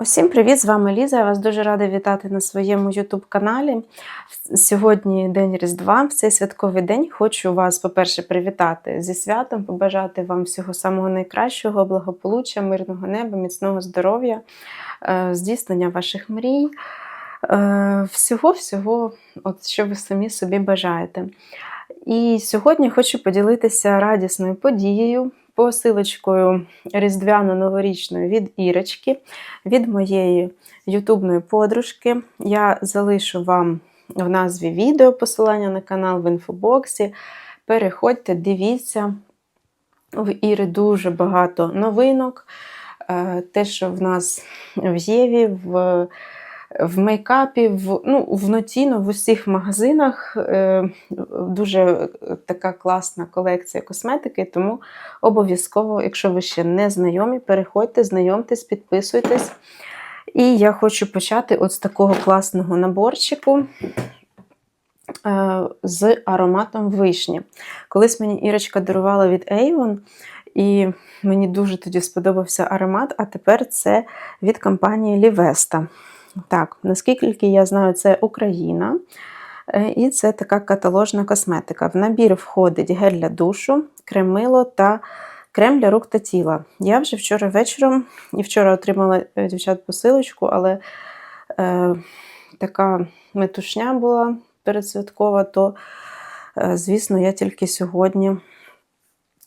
Усім привіт! З вами Ліза. Я вас дуже рада вітати на своєму YouTube каналі. Сьогодні день Різдва. В цей святковий день хочу вас, по-перше, привітати зі святом, побажати вам всього самого найкращого, благополуччя, мирного неба, міцного здоров'я, е, здійснення ваших мрій. е, Всього-всього, от що ви самі собі бажаєте. І сьогодні хочу поділитися радісною подією, посилочкою різдвяно-новорічною від Ірочки, від моєї ютубної подружки. Я залишу вам в назві відео посилання на канал в інфобоксі. Переходьте, дивіться. В Іри дуже багато новинок. Е, Те, що в нас в Єві, в в мейкапі, в, ну, в Нотіно, в усіх магазинах е, дуже така класна колекція косметики, тому обов'язково, якщо ви ще не знайомі, переходьте, знайомтесь, підписуйтесь. І я хочу почати от з такого класного наборчику е, з ароматом вишні. Колись мені Ірочка дарувала від Avon, і мені дуже тоді сподобався аромат, а тепер це від компанії Livesta. Так, наскільки я знаю, це Україна. Е, І це така каталожна косметика. В набір входить гель для душу, крем-мило та крем для рук та тіла. Я вже вчора вечором і вчора отримала е, дівчат посилочку, але е, така метушня була передсвяткова, то, е, звісно, я тільки сьогодні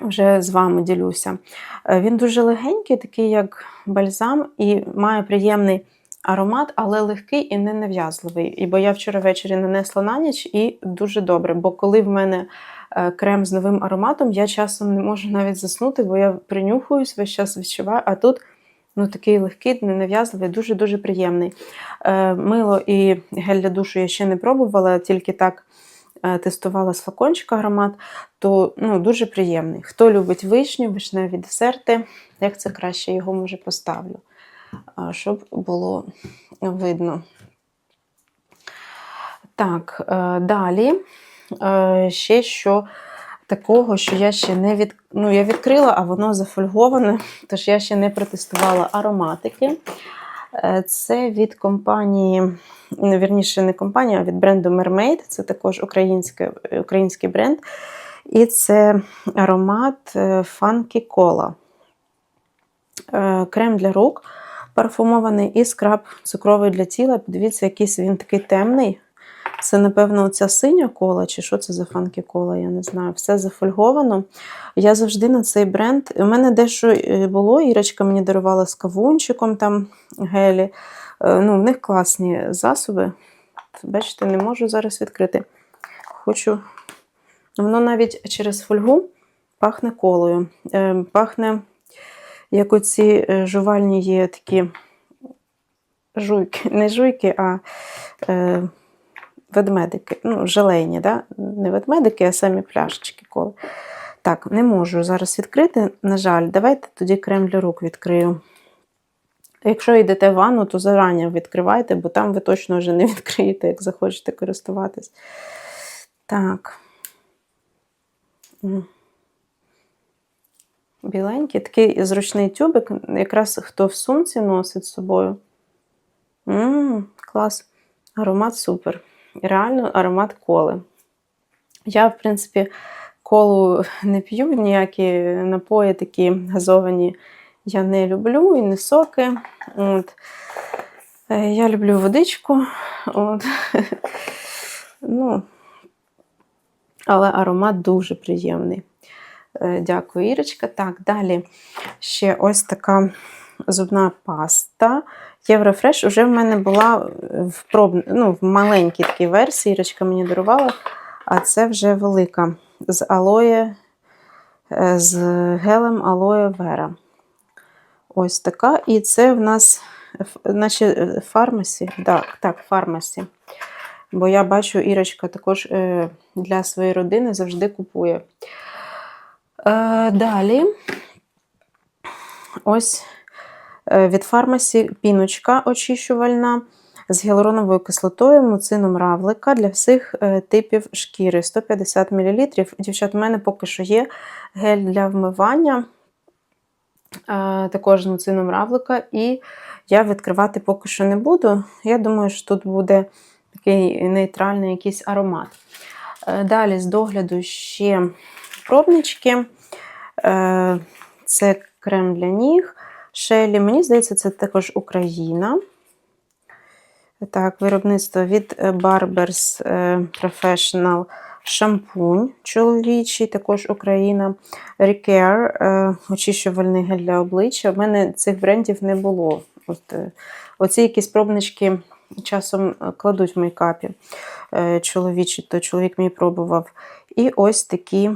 вже з вами ділюся. Е, Він дуже легенький, такий як бальзам, і має приємний аромат, але легкий і не нав'язливий. І бо я вчора ввечері нанесла на ніч і дуже добре. Бо коли в мене е, крем з новим ароматом, я часом не можу навіть заснути, бо я принюхуюсь, весь час відчуваю, а тут ну, такий легкий, ненав'язливий, дуже-дуже приємний. Е, Мило і гель для душу я ще не пробувала, тільки так. е, Тестувала з флакончика аромат, то ну, дуже приємний. Хто любить вишню, вишневі десерти, як це краще його може поставлю щоб було видно. Так, е, далі е, ще що такого, що я ще не від... ну, я відкрила, а воно зафольговане, тож я ще не протестувала ароматики. Е, Це від компанії, ну, вірніше, не компанія, а від бренду Mermaid. Це також український, український бренд. І це аромат Funky Cola. Крем для рук парфумований і скраб цукровий для тіла. Подивіться, якийсь він такий темний. Це, напевно, оця синя кола, чи що це за фанкі кола, я не знаю. Все зафольговано. Я завжди на цей бренд. У мене дещо е, було, Ірочка мені дарувала з кавунчиком там гелі. Е, Ну, В них класні засоби. Бачите, не можу зараз відкрити. Хочу. Воно навіть через фольгу пахне колою. Е, Пахне як оці е, жувальні є такі жуйки, не жуйки, а е, ведмедики. Ну, желейні, да? не ведмедики, а самі пляшечки коли. Так, не можу зараз відкрити, на жаль, давайте тоді крем для рук відкрию. Якщо йдете в ванну, то зарані відкривайте, бо там ви точно вже не відкриєте, як захочете користуватись. Так. М. Біленький, такий зручний тюбик, якраз хто в сумці носить з собою. Ммм, клас. Аромат супер. Реально аромат коли. Я, в принципі, колу не п'ю, ніякі напої такі газовані я не люблю і не соки. От. Е, Я люблю водичку. От. ну, але аромат дуже приємний. Е, Дякую, Ірочка. Так, далі ще ось така зубна паста. Єврофреш вже в мене була в проб... ну, в маленькій такій версії. Ірочка мені дарувала, а це вже велика з алоє, е, з гелем алоє вера. Ось така. І це в нас, наче фармасі. Так, так, фармасі. Бо я бачу, Ірочка також е, для своєї родини завжди купує. Е, Далі ось е, від фармасі піночка очищувальна з гіалуроновою кислотою, муцином равлика для всіх е, типів шкіри 150 мл. Дівчат, у мене поки що є гель для вмивання. також з муцином равлика, і я відкривати поки що не буду. Я думаю, що тут буде такий нейтральний якийсь аромат. Далі з догляду ще пробнички. Е, Це крем для ніг. Шелі. Мені здається, це також Україна. Так, виробництво від Barbers е, Professional шампунь чоловічий, також Україна. Recare, е, очищувальний гель для обличчя. У мене цих брендів не було. От, Оці якісь пробнички часом кладуть в мейкапі чоловічі, то чоловік мій пробував. І ось такі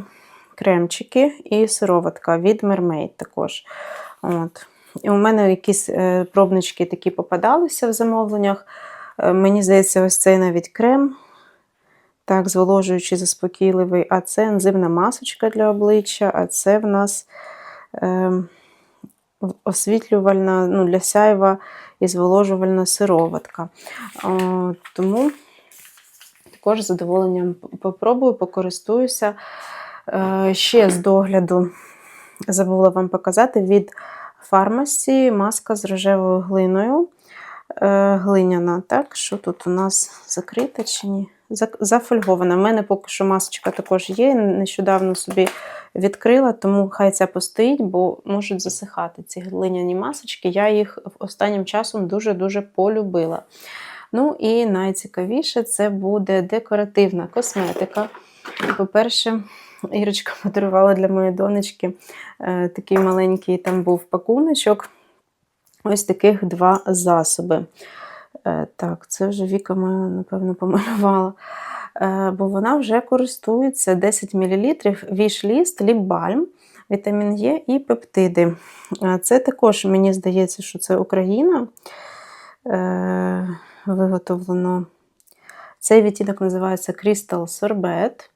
кремчики і сироватка від Mermaid також. От. І у мене якісь е, пробнички такі попадалися в замовленнях. Е, Мені здається, ось цей навіть крем. Так, зволожуючий, заспокійливий. А це ензимна масочка для обличчя, а це в нас е, освітлювальна ну, для сяйва і зволожувальна сироватка. О, тому також з задоволенням попробую, покористуюся. Е, ще з догляду забула вам показати від фармасі маска з рожевою глиною. Е, глиняна, так? Що тут у нас закрита чи ні? Зафольгована. У мене поки що масочка також є. Нещодавно собі відкрила, тому хай ця постоїть, бо можуть засихати ці глиняні масочки. Я їх останнім часом дуже-дуже полюбила. Ну і найцікавіше це буде декоративна косметика. По-перше, Ірочка подарувала для моєї донечки е, такий маленький там був пакуночок. Ось таких два засоби. Е, Так, це вже Віка моя, напевно, помалювала. Е, Бо вона вже користується 10 мл віш-ліст, ліп-бальм, вітамін Е і пептиди. Це також, мені здається, що це Україна. Виготовлено. Цей відтінок називається Crystal Sorbet.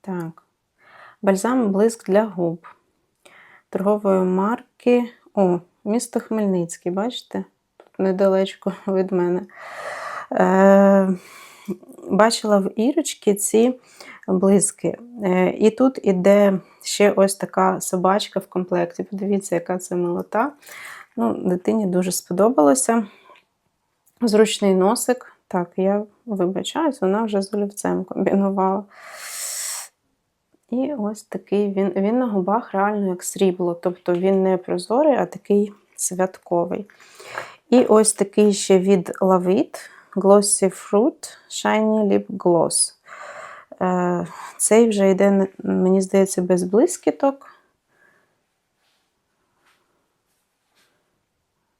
Так. Бальзам блиск для губ. Торгової марки. О, місто Хмельницький, бачите? Тут недалечко від мене. Е, бачила в Ірочки ці блиски. Е, і тут іде ще ось така собачка в комплекті. Подивіться, яка це милота. Ну, дитині дуже сподобалося. Зручний носик. Так, я вибачаюсь, вона вже з олівцем комбінувала. І ось такий він. Він на губах реально як срібло. Тобто він не прозорий, а такий святковий. І ось такий ще від Lavit Glossy Fruit Shiny Lip Gloss. Е, Цей вже йде, мені здається, без блискіток.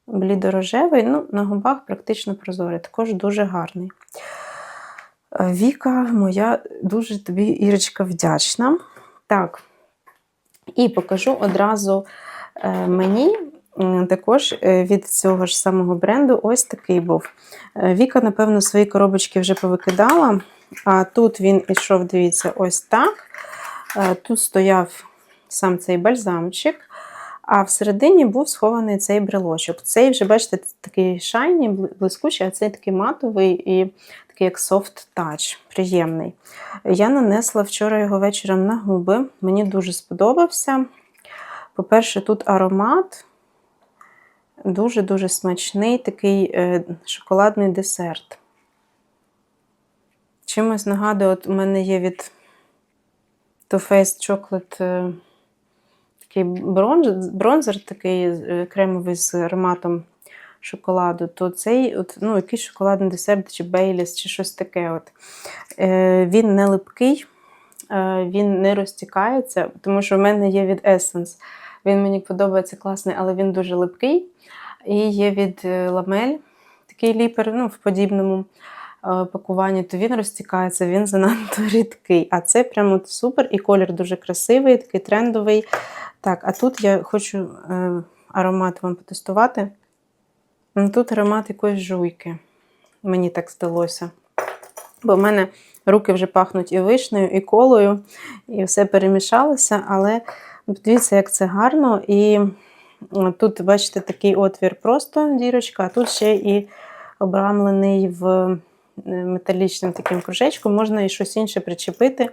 Блідорожевий, ну, на губах практично прозорий, також дуже гарний. Віка, моя дуже тобі, Ірочка, вдячна. Так, і покажу одразу е, мені також е, від цього ж самого бренду ось такий був. Е, Віка, напевно, свої коробочки вже повикидала. А тут він ішов, дивіться, ось так. Тут стояв сам цей бальзамчик. А всередині був схований цей брелочок. Цей вже, бачите, такий шайні, блискучий, а цей такий матовий і такий як soft touch, приємний. Я нанесла вчора його вечором на губи. Мені дуже сподобався. По-перше, тут аромат дуже-дуже смачний, такий е, шоколадний десерт. Чимось нагадує, от у мене є від Too Faced Chocolate. Такий бронзер, бронзер такий е, кремовий з ароматом шоколаду, то цей от, ну, якийсь шоколадний десерт, чи бейліс, чи щось таке. От. Е, Він не липкий, е, він не розтікається, тому що в мене є від Essence. Він мені подобається класний, але він дуже липкий. І є від Ламель такий ліпер, ну, в подібному пакуванні, то він розтікається, він занадто рідкий. А це прямо супер, і колір дуже красивий, такий трендовий. Так, а тут я хочу е, аромат вам потестувати. Тут аромат якоїсь жуйки. Мені так здалося. Бо в мене руки вже пахнуть і вишнею, і колою, і все перемішалося, але дивіться, як це гарно. І тут, бачите, такий отвір просто дірочка, а тут ще і обрамлений в е, металічним таким кружечком, можна і щось інше причепити,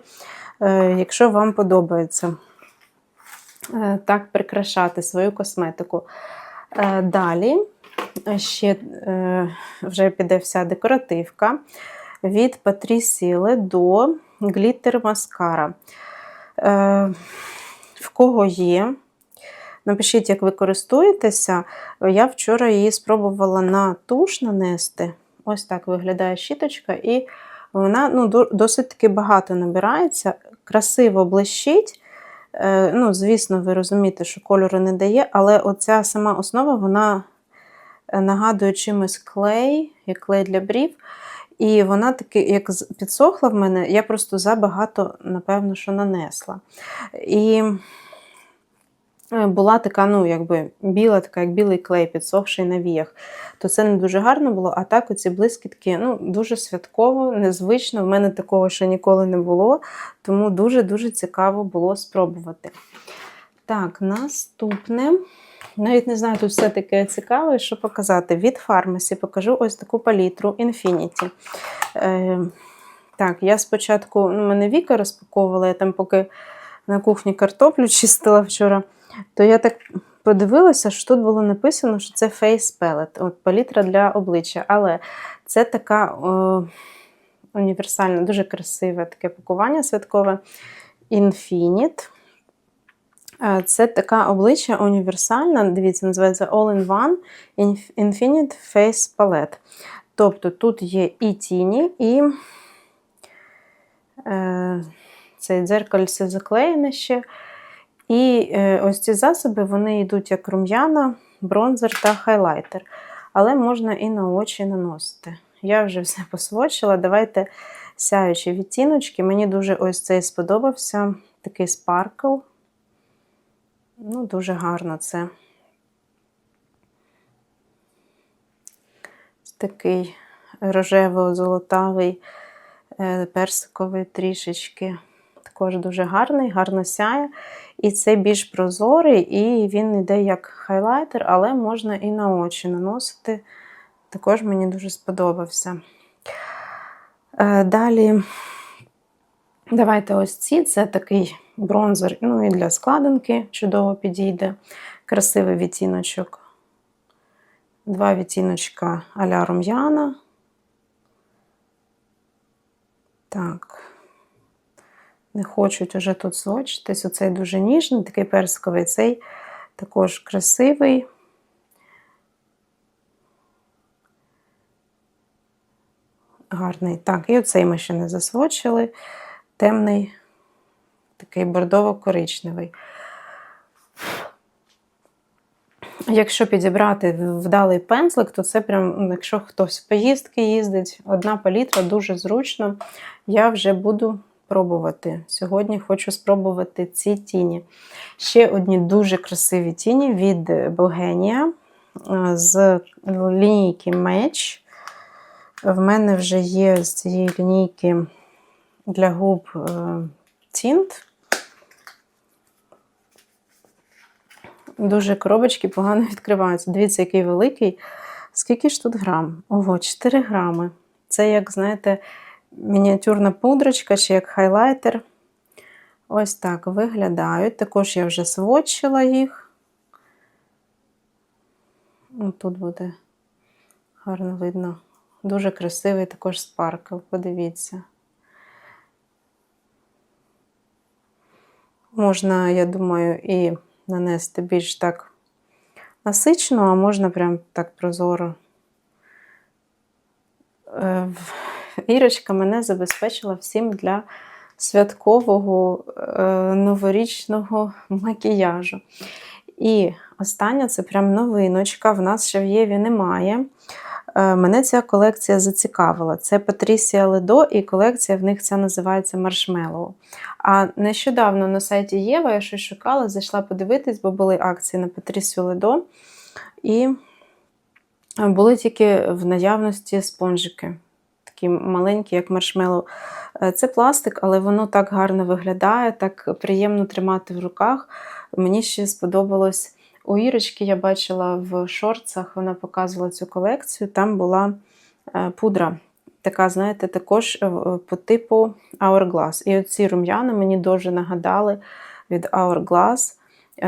е, якщо вам подобається. е, так прикрашати свою косметику. Е, Далі ще е, вже піде вся декоративка від Patricia до Mascara. Е, В кого є? Напишіть, як ви користуєтеся. Я вчора її спробувала на туш нанести. Ось так виглядає щіточка, і вона ну, досить таки багато набирається, красиво блищить. Е, Ну, звісно, ви розумієте, що кольору не дає, але оця сама основа вона е, нагадує чимось клей, як клей для брів. І вона таки, як підсохла в мене, я просто забагато, напевно, що нанесла. І була така, ну, якби біла, така, як білий клей, підсохший на віях. То це не дуже гарно було. А так, оці блискітки, ну, дуже святково, незвично. В мене такого ще ніколи не було, тому дуже-дуже цікаво було спробувати. Так, наступне. Навіть не знаю, тут все таке цікаве, що показати. Від фармасі покажу ось таку палітру Infinity. Е, так, я спочатку, ну, мене Віка розпаковувала, я там поки на кухні картоплю чистила вчора, то я так подивилася, що тут було написано, що це Face Palette, от палітра для обличчя. Але це така о, універсальна, дуже красиве таке пакування святкове Infinite. Це така обличчя універсальна, дивіться, називається All-in-One Infinite Face Palette. Тобто тут є і тіні, і е, це дзеркальце заклеєне ще. І е, ось ці засоби вони йдуть як рум'яна, бронзер та хайлайтер. Але можна і на очі наносити. Я вже все посвочила. Давайте сяючі відтіночки. Мені дуже ось цей сподобався. Такий спаркл. Ну, дуже гарно це. Такий рожево-золотавий, е, персиковий трішечки. Також дуже гарний, гарно сяє. І це більш прозорий, і він йде як хайлайтер, але можна і на очі наносити. Також мені дуже сподобався. Е, Далі, давайте ось ці. Це такий бронзер, ну і для складинки чудово підійде. Красивий відтіночок. Два відтіночка а-ля рум'яна. Так. Не хочуть уже тут свочитись. Оцей дуже ніжний, такий персиковий, цей також красивий. Гарний. Так, і оцей ми ще не засвочили. Темний, такий бордово-коричневий. Якщо підібрати вдалий пензлик, то це прям, ну, якщо хтось в поїздки їздить, одна палітра дуже зручно. Я вже буду пробувати. Сьогодні хочу спробувати ці тіні. Ще одні дуже красиві тіні від Bogenia е, з лінійки Match. В мене вже є з цієї лінійки для губ е, тінт. Дуже коробочки погано відкриваються. Дивіться, який великий. Скільки ж тут грам? Ого, 4 грами. Це, як, знаєте, мініатюрна пудрочка чи як хайлайтер. Ось так виглядають. Також я вже сводчила їх. Тут буде гарно видно. Дуже красивий також спаркл, подивіться. Можна, я думаю, і нанести більш так насичено, а можна прям так прозоро. Ірочка мене забезпечила всім для святкового е, новорічного макіяжу. І остання це прям новиночка. В нас ще в Єві немає. Е, Мене ця колекція зацікавила. Це Патрісія Ледо, і колекція в них ця називається Маршмеллоу. А нещодавно на сайті Єва я щось шукала, зайшла подивитись, бо були акції на Патрісію Ледо. І були тільки в наявності спонжики. Такі маленькі, як маршмеллоу. Е, Це пластик, але воно так гарно виглядає, так приємно тримати в руках. Мені ще сподобалось. У Ірочки я бачила в шорцах, вона показувала цю колекцію. Там була е, пудра, така, знаєте, також е, по типу Hourglass. І оці рум'яна мені дуже нагадали від Hourglass.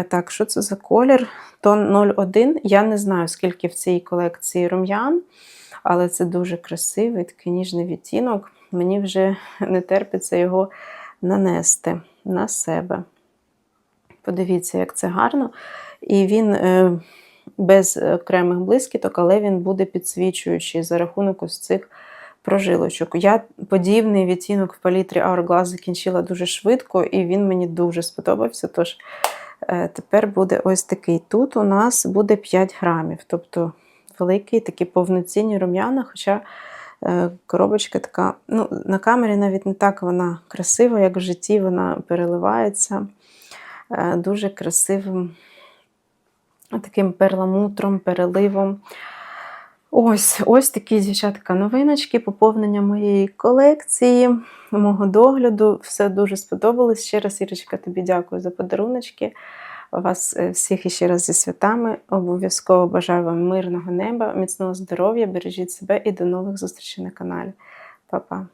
Так, що це за колір? Тон 01. Я не знаю, скільки в цій колекції рум'ян, але це дуже красивий, такий ніжний відтінок. Мені вже не терпиться його нанести на себе. Подивіться, як це гарно. І він е, без окремих блискіток, але він буде підсвічуючий за рахунок ось цих прожилочок. Я подібний відтінок в палітрі Hourglass закінчила дуже швидко, і він мені дуже сподобався. Тож е, тепер буде ось такий. Тут у нас буде 5 грамів, тобто великий, такі повноцінні рум'яна, хоча е, коробочка така, ну, на камері навіть не так вона красива, як в житті вона переливається е, дуже красивим таким перламутром, переливом. Ось ось такі, дівчатка, новиночки, поповнення моєї колекції, мого догляду. Все дуже сподобалось. Ще раз, Ірочка, тобі дякую за подаруночки. Вас е, всіх іще раз зі святами. Обов'язково бажаю вам мирного неба, міцного здоров'я, бережіть себе і до нових зустрічей на каналі. Па-па!